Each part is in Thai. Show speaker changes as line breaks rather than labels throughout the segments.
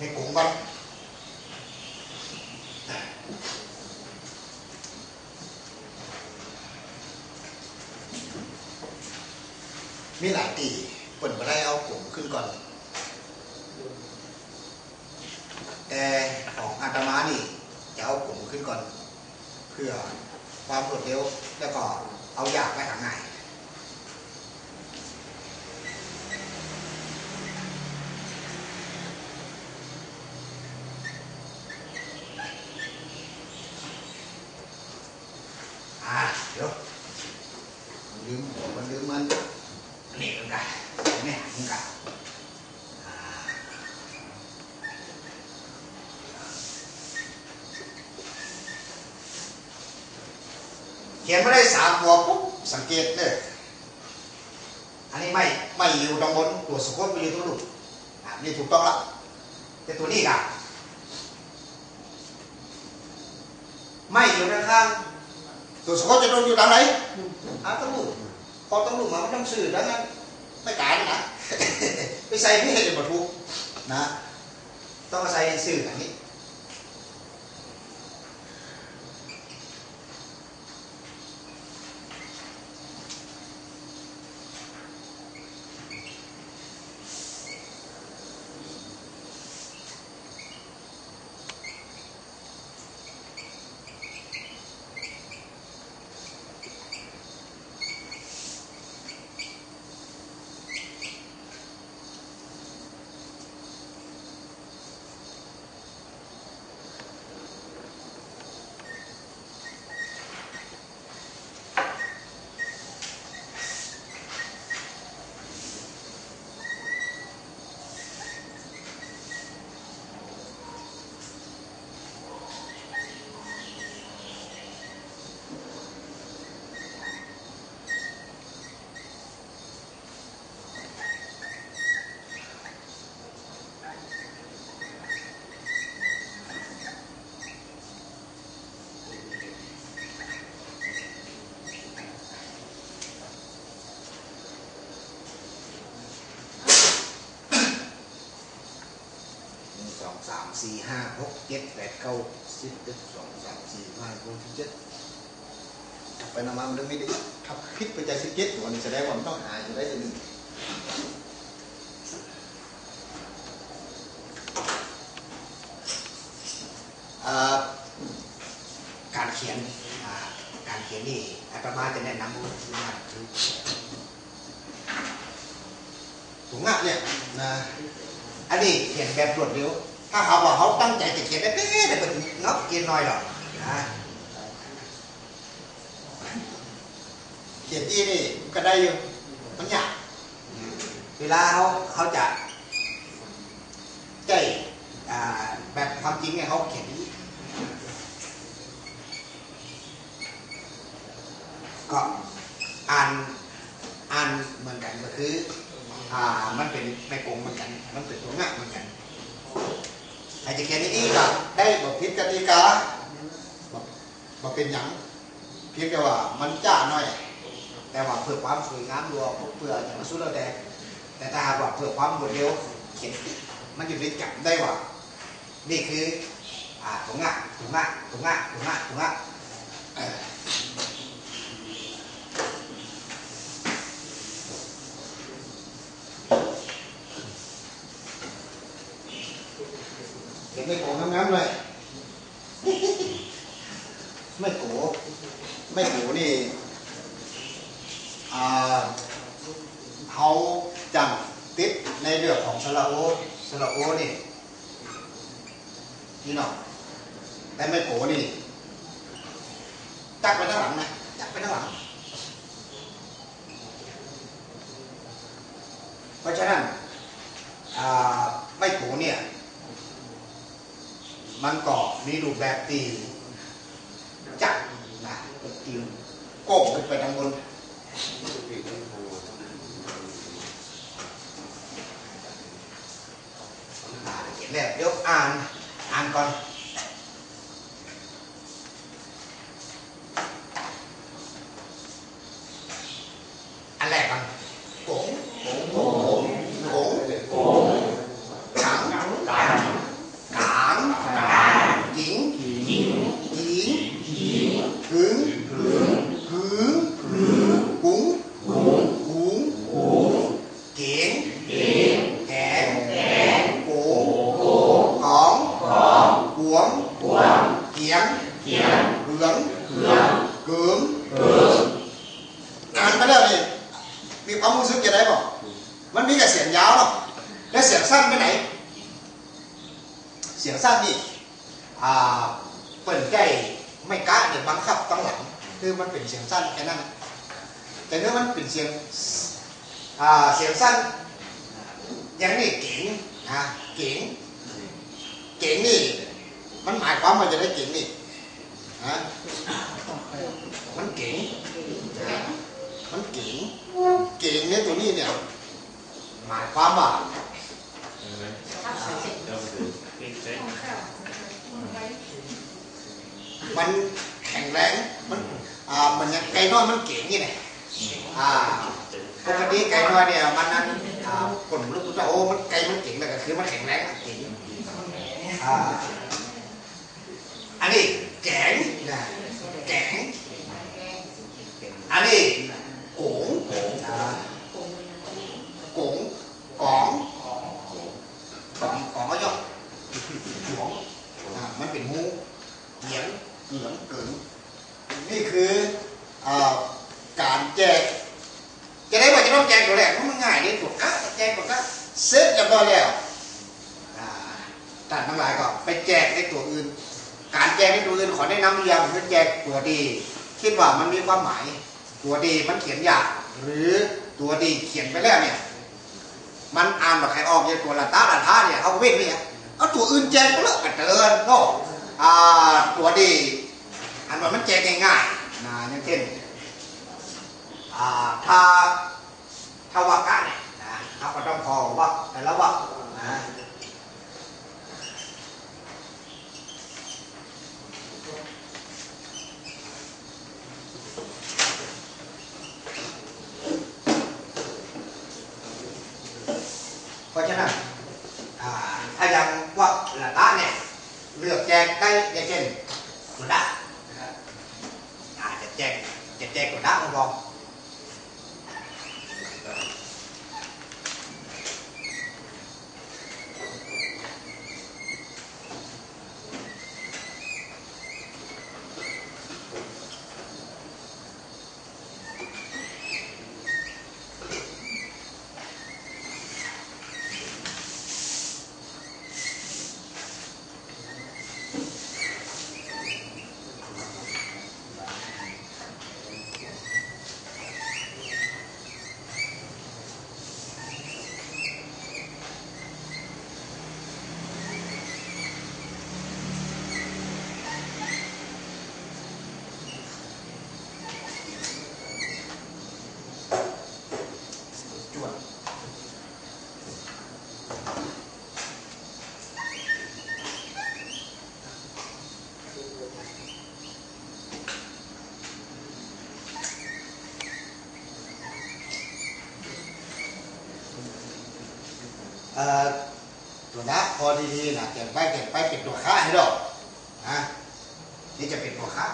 ในกลุ่มก่อนมีหลายตีเปิดมาได้เอากลุ่มขึ้นก่อน แต่ของอาตมานี่จะเอากลุ่มขึ้นก่อน เพื่อความรวดเร็วแล้วก็เอาอยากไปหาง่ายอ่าเดี๋ยวมันลืมมันลืมมันนี่มันกันนี่มันกันอ่าเขียนไม่ได้สามตัวปุ๊บสังเกตเลยอันนี้ไม่ไม่อยู่ตรงบนตัวสะกดไปอยู่ตรงลูกอ่านี่ถูกต้องแล้วแต่ตัวนี้กันไม่อยู่ด้านข้างตัวสะกดจะโดนอยู่ทางไหนอ่าต้องรู้พอต้องรู้มามันต้องสื่อดังนั้นไม่กายนะ ไปใส่ไม่ให้เป็นบรรทุกนะ ต้องมาใส่สื่ออย่างนี้ หนึ่ง สี่ห้าหกเจ็ดแปดเก้าสิบเอ็ดสองสามสี่ห้าหกเจ็ดกลับไปนำมามันไม่ได้ทับคิดไปใจสิบเจ็ดวันนี้แสดงว่ามันต้องหายู่ได้หนึ่งการเขียนการเขียนนี่อาตมาจะแนะนำว่าคือถุงอะเนี่ยนะอันนี้เขียนแบบรวดเร็ว ถ้าเขาบอกเขาตั้งใจจะเขียนได้เป๊ะแต่เป็นงบเขียนน้อยหรอกนะเขียนที่นี่ก็ได้อยู่มันยากเวลาเขาเขาจะใจแบบความจริงเนี่ยเขาเขียนนี้ก็อ่านอ่านเหมือนกันก็คือ อ่ามันเป็นในกงเหมือนกัน มันเป็นตัวงักเหมือนกัน ใครจะเขียนอย่างนี้ก็ได้บอกพิษกติกาบอกบอกเป็นหยังเพียงแต่ว่ามันจ้าหน่อย แต่ว่าเพื่อความสวยงามรัวเพื่ออย่างมาสู้เราแต่แต่ถ้าหากว่าเพื่อความรวดเร็วเขียนมันอยู่ในจับได้ว่า นี่คืออ่าตัวงักตัวงักตัวงักตัวงักตัวงักเอ่อ เห็นไม่โกงน้ำๆเลย ไม่โกไม่โกนี่เขาจังติดในเรื่องของสระโอสระโอนี่นี่เนาะแต่ไม่โกนี่จักไปข้างหลังนะจักไปข้างหลัง เพราะฉะนั้นไม่โกเนี่ย มันก็มีรูปแบบตี นะเป็นตีโก้ไปทางบนแล้วเดี๋ยวอ่าน อ่านก่อนแรกก่อนโกงโกงโกงโกงโกงถังถัง สั้นไปไหน เสียงสั้นนี่อ่าเปิดใกล้ไม่กล้าเดี๋ยบังคับตั้งหลังคือมันเป็นเสียงสั้นแค่นั้น แต่เนื้อมันเป็นเสียงอ่าเสียงสั้นอย่างนี้เก๋งนะเก๋งเก๋งนี่ มันหมายความว่าจะได้เก๋งนี่นะมันเก๋งมันเก๋งเก๋งเนี่ยตัวนี้เนี่ยหมายความว่า มันแข็งแรงมันอ่ามันยังไก่น้อยมันเก่งนี่ไงอ่าปกติไก่น้อยเนี่ยมันนั้นอ่าคนลูกจะโอ้มันไก่มันเก่งแต่ก็คือมันแข็งแรงเก่งอ่าอันนี้แกงนะแกงอันนี้โกงอ่าโกงกองกองกองก็ย่อหวงอ่า มันเป็นหูเหยียงเหลืองเกิน นี่คืออ่าการแจก จะได้ว่าจะต้องแจกตัวแรกเพราะมันง่ายนี่ถูกอะแจกตัวก็เสร็จเรียบร้อยแล้วอ่าท่านทั้งหลายก็ไปแจกในตัวอื่น การแจกในตัวอื่นขอแนะนำอย่างคือแจกตัวดี คิดว่า มันมีความหมาย ตัวดีมันเขียนยากหรือตัวดีเขียนไปแล้วเนี่ย มันอ่านแบบใครออกอย่างตัวละตาละท่าเนี่ยเขาเว้นเนี่ยเอาตัวอื่นแจกไปเลยกันเตือนก็อ่าตัวดีอันว่ามันแจกง่ายๆนะอย่างเช่นอ่าถ้าถ้าวักกะเนี่ยนะเราก็ต้องพอวักแต่ละวักนะเพราะฉะนั้นอ่าถ้ายังวักละตะเนี่ย เลือกแจกได้อย่างเช่นกุดะนะครับอาจจะแจกจะแจกกุดะมันบอก จวดเอ่อ ตัวนะพอดีๆนะเก็บไปเก็บไปเป็นตัวค้าให้ดอกนะนี่จะเป็นตัวค้า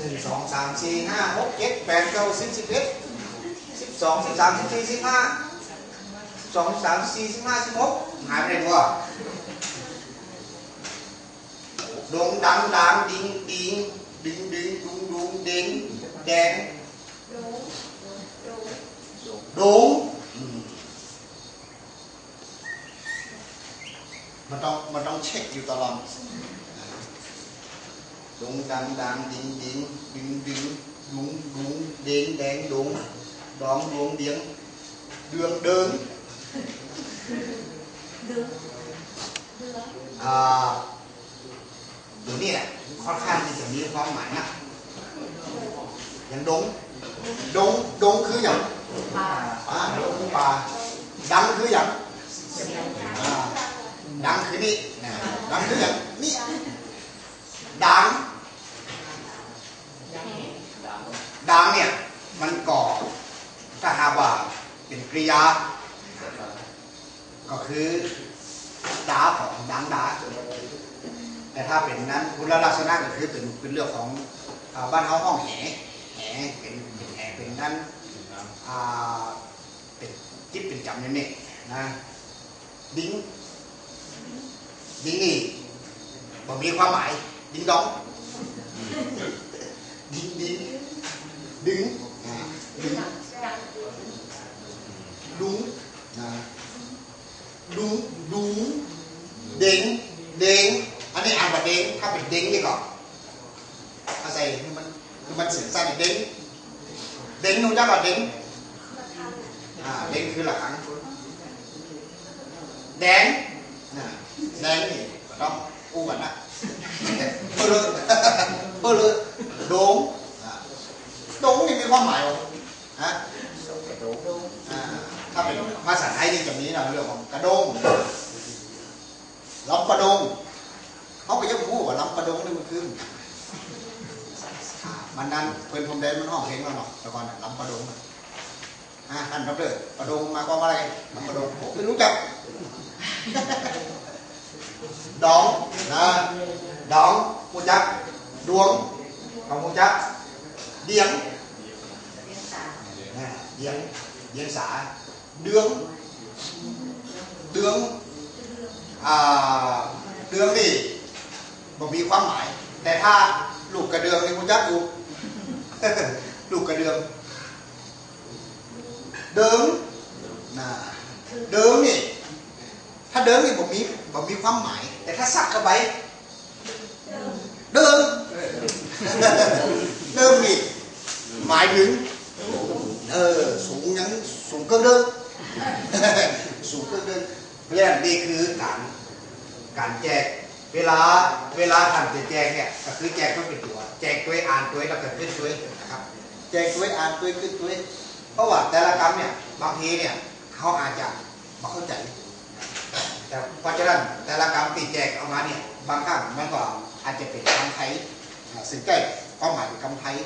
หนึ่งสองสามสี่ห้าหกเจ็ดแปดเก้าสิบสิบเอ็ดสิบสองสิบสามสิบสี่สิบห้าสองสิบสามสิบสี่สิบห้าสิบหกหายไปไหนวะดงดังดังดิ้งดิ้งดิ้งดิ้งดุงดุงดิ้งแดงดงมันต้องมันต้องเช็คอยู่ตลอด đụng đằng đằng điện điện điện điện đụng đụng điện đèn đụng đoạn đụng điện đường đường à ตัวนี้แหละค่อนข้างที่จะมีความหมายนะอย่างดงดงดงคืออย่างอ่าดงคือป่าดังคืออย่างอ่าดังคือนี่ดังคืออย่างนี่ดัง ดังเนี่ยมันก่อถ้าหากว่าเป็นกริยา ก็คือดาของดังดาแต่ถ้าเป็นนั้นคุณลักษณะก็คือเป็นเป็นเรื่องของอบ้านเฮาห้องแหแหเป็นเป็นแหเป็นนั้นเป็นจิ๊บเป็นจำเนี่ยนะดิ้งดิ้งนี่บ่มีความหมายดิ้งดองดิ้งดิ้ง ดึงอ่าดึงดุ้งนะดุ้งดุ้งเด้งเด้งอันนี้อ่านว่าเด้งถ้าเป็นเด้งนี่ก่อนอาศัยคือมันคือมันเสียงสั้นเด้งเด้งนุ่งจักก่อนเด้งอ่าเด้งคือหลักครั้งแดงนะแดงนี่ต้องอู้กันนะเพื่อเลยเพื่อเลยโดงอ่าโดงนี่มีความหมายว่าฮะอ่าถ้าเป็นภาษาไทยนี่จะมีนะเรื่องของกระดงลำประดงเขาก็ยังพูดว่าลำประดงนี่มันคือมันนั้นเพื่อนพรมแดนมันห้องเพลงแล้วเนาะแต่ก่อนลำประดงน่ะอ่าท่านครับเด้อประดงมาความว่าอะไรลำประดงผมไม่รู้จักดองนะดองมูจักดวงของมูจัก เดียง à, diễn diễn xã đường đường à, đường thì บ่มีความหมาย แต่ถ้าลูกกระเดืองนี่คุณจักดูลูกกระเดือง เดิงนะเดิงนี่ถ้าเดิงนี่บ่มีบ่มีความหมาย แต่ถ้าสักเข้าไปเดิง เดิงนี่หมายถึงเออสูงยังสูงกินเดิมสูงกินเดิมเราะฉะนั้นนี่คือการการแจกเวลาเวลาท่านจะแจกเนี่ยก็คือแจกต้องเป็นตัว แจกตัวอ่านตัวแล้วก็ขึ้นตัวนะครับแจกตัวอ่านตัวขึ้นตัวเพราะว่าแต่ละคำเนี่ยบางทีเนี่ยเขาอาจจะไม่เข้าใจแต่เพราะฉะนั้นแต่ละคำที่แจกออกมาเนี่ยบางครั้งมันก็อาจจะเป็นคำไทยอ่าซึ่งใกล้ ความหมายเป็นคำไทย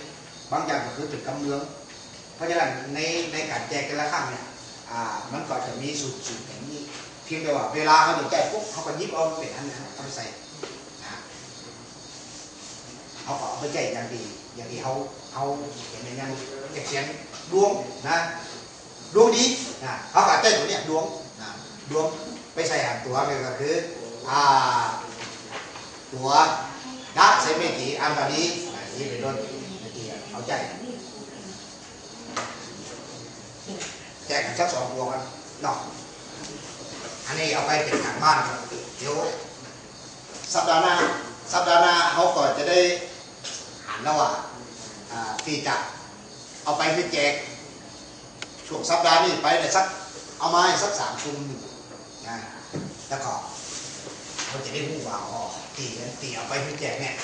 บางอย่างก็คือเป็นคำเมือง เพราะฉะนั้นในในการแจกแต่ละครั้งเนี่ยมันก็จะมีสูตรสูตรอย่างนี้เพียงแต่ว่าเวลาเขาจะแจกปุ๊บเขาก็ยิบเอาเป็นอันนั้นเอาใส่นะเขาก็เอาไปแจกอย่างดี อย่างที่เขาเขาเห็นในนั้นแจกเสียงดวงนะดวงดีนะเขาก็แจกตัวเนี้ยดวงนะดวงไปใส่อ่านตัวเลยก็คืออ่าตัวดักเซเมจิอันตานี้ นะนี่เป็นต้นเมื่อกี้เขาใจแจกกันสักสองตัวกันเนาะอันนี้เอาไปเป็นทางบ้านครับเดี๋ยวสัปดาห์หน้าสัปดาห์หน้าเขาก็จะได้หันแล้วว่าอ่าที่จะเอาไปให้แจกช่วงสัปดาห์นี้ไปเลยสักเอามาให้สักสามชุมนะแล้วก็เขาจะได้รู้ว่าอ๋อตีตีเอาไปให้แจกเนี่ย